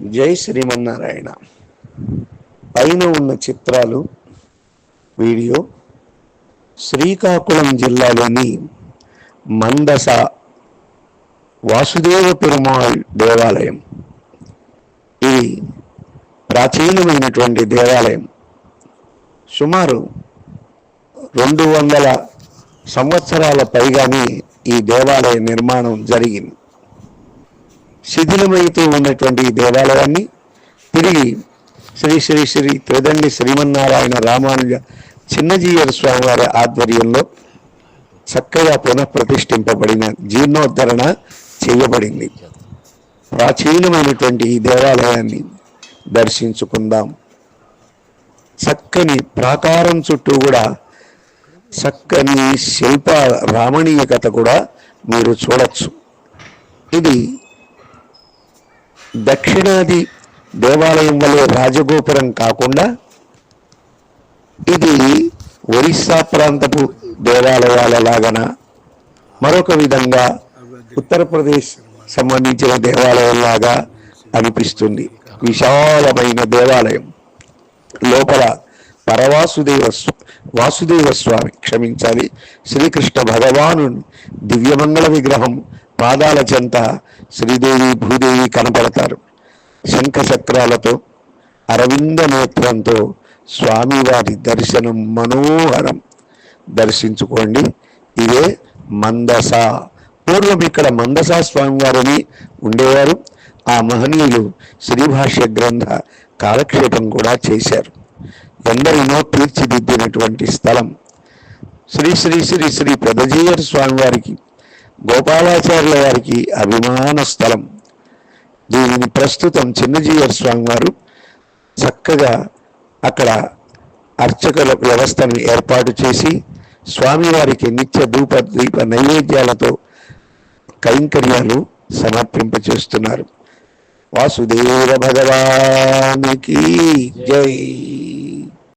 జై శ్రీమన్నారాయణ. పైన ఉన్న చిత్రాలు వీడియో శ్రీకాకుళం జిల్లాలోని మందస వాసుదేవ పెరుమాళ్ దేవాలయం. ఇది ప్రాచీనమైనటువంటి దేవాలయం. సుమారు రెండు వందల సంవత్సరాల పైగానే ఈ దేవాలయ నిర్మాణం జరిగింది. శిథిలమైతూ ఉన్నటువంటి ఈ దేవాలయాన్ని తిరిగి శ్రీ శ్రీ శ్రీ త్రిదండి శ్రీమన్నారాయణ రామానుజ చిన్నజీయర్ స్వామివారి ఆధ్వర్యంలో చక్కగా పునఃప్రతిష్ఠింపబడిన జీర్ణోద్ధరణ చేయబడింది. ప్రాచీనమైనటువంటి ఈ దేవాలయాన్ని దర్శించుకుందాం. చక్కని ప్రాకారం చుట్టూ కూడా చక్కని శిల్ప రామణీయకత కూడా మీరు చూడొచ్చు. ఇది దక్షిణాది దేవాలయం వలె రాజగోపురం కాకుండా ఇది ఒరిస్సా ప్రాంతపు దేవాలయాల లాగన మరొక విధంగా ఉత్తరప్రదేశ్ సంబంధించిన దేవాలయం లాగా అనిపిస్తుంది. విశాలమైన దేవాలయం. లోపల పరవాసుదేవ వాసుదేవ స్వామి క్షమించాలి. శ్రీకృష్ణ భగవాను దివ్యమంగళ విగ్రహం పాదాల చెంత శ్రీదేవి భూదేవి కనపడతారు. శంఖ చక్రాలతో అరవింద నేత్రంతో స్వామివారి దర్శనం మనోహరం. దర్శించుకోండి. ఇదే మందస. పూర్వం ఇక్కడ మందస స్వామివారిని ఉండేవారు. ఆ మహనీయులు శ్రీభాష్య గ్రంథ కాలక్షేపం కూడా చేశారు. ఎందరినో తీర్చిదిద్దినటువంటి స్థలం. శ్రీ శ్రీ శ్రీ శ్రీ పెదజీయర్ స్వామివారికి గోపాలాచార్యుల వారికి అభిమాన స్థలం. దీనిని ప్రస్తుతం చిన్నజీయర్ స్వామి వారు చక్కగా అక్కడ అర్చకుల వ్యవస్థను ఏర్పాటు చేసి స్వామివారికి నిత్య ధూప దీప నైవేద్యాలతో కైంకర్యాలు సమర్పింపచేస్తున్నారు. వాసుదేవ భగవానికి జై.